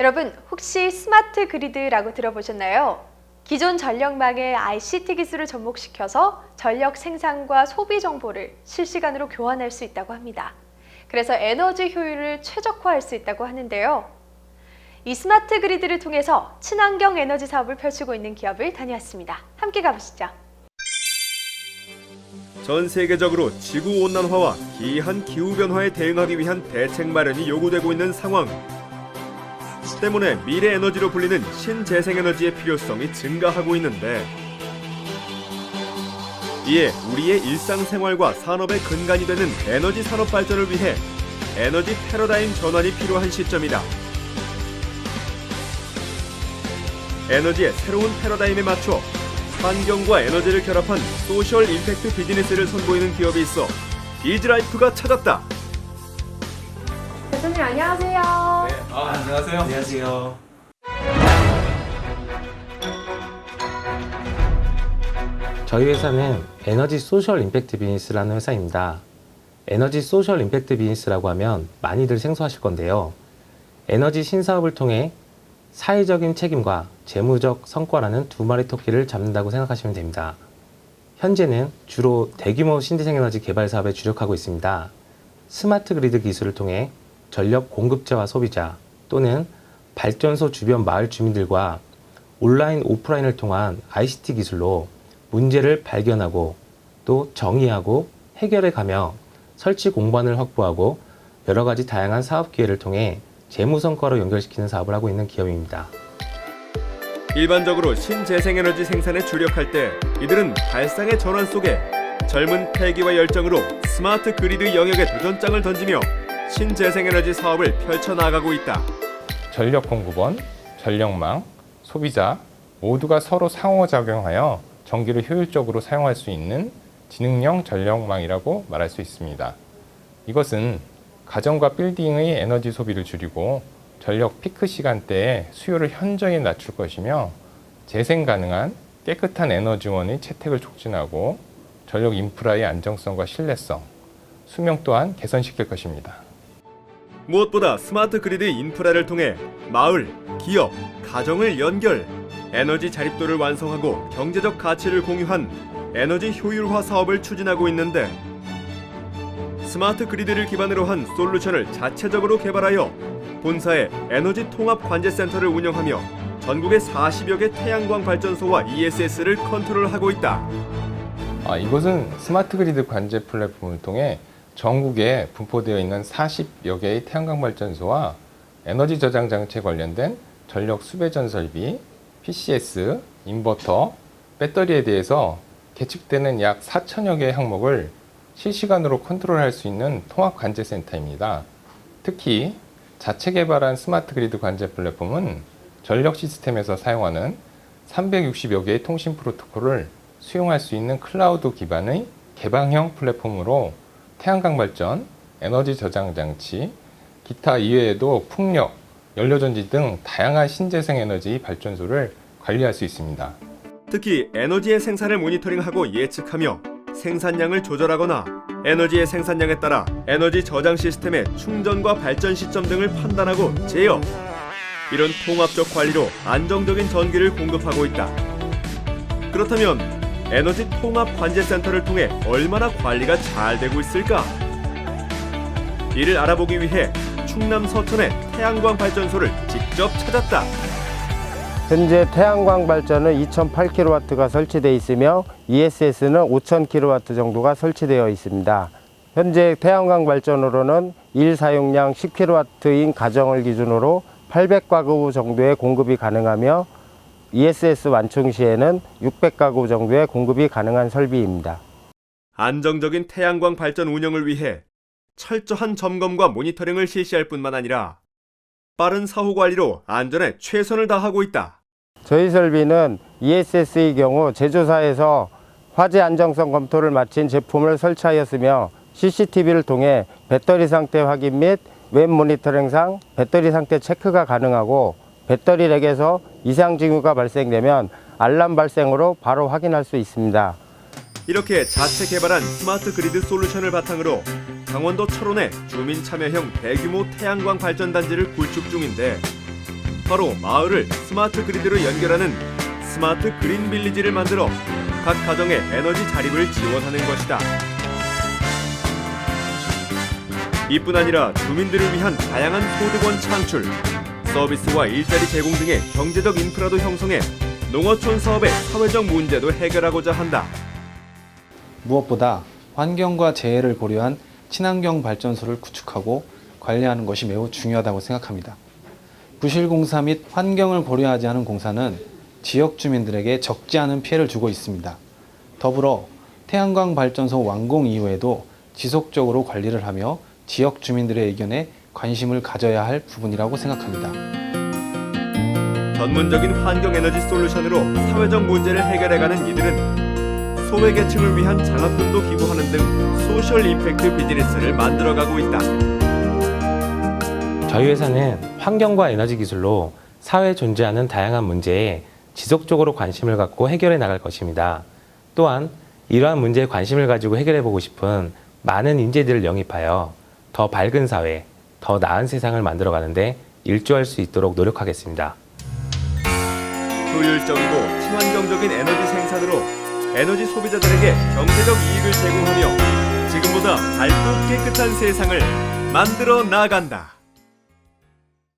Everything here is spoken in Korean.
여러분, 혹시 스마트 그리드라고 들어보셨나요? 기존 전력망에 ICT 기술을 접목시켜서 전력 생산과 소비 정보를 실시간으로 교환할 수 있다고 합니다. 그래서 에너지 효율을 최적화할 수 있다고 하는데요. 이 스마트 그리드를 통해서 친환경 에너지 사업을 펼치고 있는 기업을 다녀왔습니다. 함께 가보시죠. 전 세계적으로 지구 온난화와 기이한 기후 변화에 대응하기 위한 대책 마련이 요구되고 있는 상황. 때문에 미래 에너지로 불리는 신재생 에너지의 필요성이 증가하고 있는데 이에 우리의 일상생활과 산업의 근간이 되는 에너지 산업 발전을 위해 에너지 패러다임 전환이 필요한 시점이다. 에너지의 새로운 패러다임에 맞춰 환경과 에너지를 결합한 소셜 임팩트 비즈니스를 선보이는 기업이 있어 이즈라이프가 찾았다. 대표님 안녕하세요. 아, 안녕하세요. 안녕하세요. 저희 회사는 에너지 소셜 임팩트 비즈니스라는 회사입니다. 에너지 소셜 임팩트 비즈니스라고 하면 많이들 생소하실 건데요. 에너지 신사업을 통해 사회적인 책임과 재무적 성과라는 두 마리 토끼를 잡는다고 생각하시면 됩니다. 현재는 주로 대규모 신재생 에너지 개발 사업에 주력하고 있습니다. 스마트 그리드 기술을 통해 전력 공급자와 소비자 또는 발전소 주변 마을 주민들과 온라인 오프라인을 통한 ICT 기술로 문제를 발견하고 또 정의하고 해결해 가며 설치 공간을 확보하고 여러 가지 다양한 사업 기회를 통해 재무 성과로 연결시키는 사업을 하고 있는 기업입니다. 일반적으로 신재생에너지 생산에 주력할 때 이들은 발상의 전환 속에 젊은 패기와 열정으로 스마트 그리드 영역에 도전장을 던지며 신재생에너지 사업을 펼쳐나가고 있다. 전력 공급원, 전력망, 소비자 모두가 서로 상호작용하여 전기를 효율적으로 사용할 수 있는 지능형 전력망이라고 말할 수 있습니다. 이것은 가정과 빌딩의 에너지 소비를 줄이고 전력 피크 시간대에 수요를 현저히 낮출 것이며 재생 가능한 깨끗한 에너지원의 채택을 촉진하고 전력 인프라의 안정성과 신뢰성, 수명 또한 개선시킬 것입니다. 무엇보다 스마트 그리드 인프라를 통해 마을, 기업, 가정을 연결, 에너지 자립도를 완성하고 경제적 가치를 공유한 에너지 효율화 사업을 추진하고 있는데 스마트 그리드를 기반으로 한 솔루션을 자체적으로 개발하여 본사의 에너지 통합 관제 센터를 운영하며 전국의 40여 개 태양광 발전소와 ESS를 컨트롤하고 있다. 아, 이곳은 스마트 그리드 관제 플랫폼을 통해 전국에 분포되어 있는 40여 개의 태양광 발전소와 에너지 저장 장치에 관련된 전력 수배전 설비, PCS, 인버터, 배터리에 대해서 계측되는 약 4천여 개의 항목을 실시간으로 컨트롤할 수 있는 통합 관제 센터입니다. 특히 자체 개발한 스마트 그리드 관제 플랫폼은 전력 시스템에서 사용하는 360여 개의 통신 프로토콜을 수용할 수 있는 클라우드 기반의 개방형 플랫폼으로 태양광 발전, 에너지 저장 장치, 기타 이외에도 풍력, 연료전지 등 다양한 신재생 에너지 발전소를 관리할 수 있습니다. 특히 에너지의 생산을 모니터링하고 예측하며 생산량을 조절하거나 에너지의 생산량에 따라 에너지 저장 시스템의 충전과 발전 시점 등을 판단하고 제어. 이런 통합적 관리로 안정적인 전기를 공급하고 있다. 그렇다면 에너지 통합 관제 센터를 통해 얼마나 관리가 잘 되고 있을까? 이를 알아보기 위해 충남 서천의 태양광 발전소를 직접 찾았다. 현재 태양광 발전은 2008kW가 설치되어 있으며 ESS는 5000kW 정도가 설치되어 있습니다. 현재 태양광 발전으로는 일 사용량 10kW인 가정을 기준으로 800가구 정도의 공급이 가능하며 ESS 완충 시에는 600가구 정도의 공급이 가능한 설비입니다. 안정적인 태양광 발전 운영을 위해 철저한 점검과 모니터링을 실시할 뿐만 아니라 빠른 사후 관리로 안전에 최선을 다하고 있다. 저희 설비는 ESS의 경우 제조사에서 화재 안정성 검토를 마친 제품을 설치하였으며 CCTV를 통해 배터리 상태 확인 및 웹 모니터링상 배터리 상태 체크가 가능하고 배터리 렉에서 이상 징후가 발생되면 알람 발생으로 바로 확인할 수 있습니다. 이렇게 자체 개발한 스마트 그리드 솔루션을 바탕으로 강원도 철원에 주민 참여형 대규모 태양광 발전 단지를 구축 중인데 바로 마을을 스마트 그리드로 연결하는 스마트 그린 빌리지를 만들어 각 가정의 에너지 자립을 지원하는 것이다. 이뿐 아니라 주민들을 위한 다양한 소득원 창출, 서비스와 일자리 제공 등의 경제적 인프라도 형성해 농어촌 사업의 사회적 문제도 해결하고자 한다. 무엇보다 환경과 재해를 고려한 친환경 발전소를 구축하고 관리하는 것이 매우 중요하다고 생각합니다. 부실공사 및 환경을 고려하지 않은 공사는 지역 주민들에게 적지 않은 피해를 주고 있습니다. 더불어 태양광 발전소 완공 이후에도 지속적으로 관리를 하며 지역 주민들의 의견에 관심을 가져야 할 부분이라고 생각합니다. 전문적인 환경 에너지 솔루션으로 사회적 문제를 해결해가는 이들은 소외계층을 위한 장학금도 기부하는 등 소셜 임팩트 비즈니스를 만들어가고 있다. 저희 회사는 환경과 에너지 기술로 사회에 존재하는 다양한 문제에 지속적으로 관심을 갖고 해결해 나갈 것입니다. 또한 이러한 문제에 관심을 가지고 해결해 보고 싶은 많은 인재들을 영입하여 더 밝은 사회, 더 나은 세상을 만들어 가는데 일조할 수 있도록 노력하겠습니다. 효율적이고 친환경적인 에너지 생산으로 에너지 소비자들에게 경제적 이익을 제공하며 지금보다 밝고 깨끗한 세상을 만들어 나간다.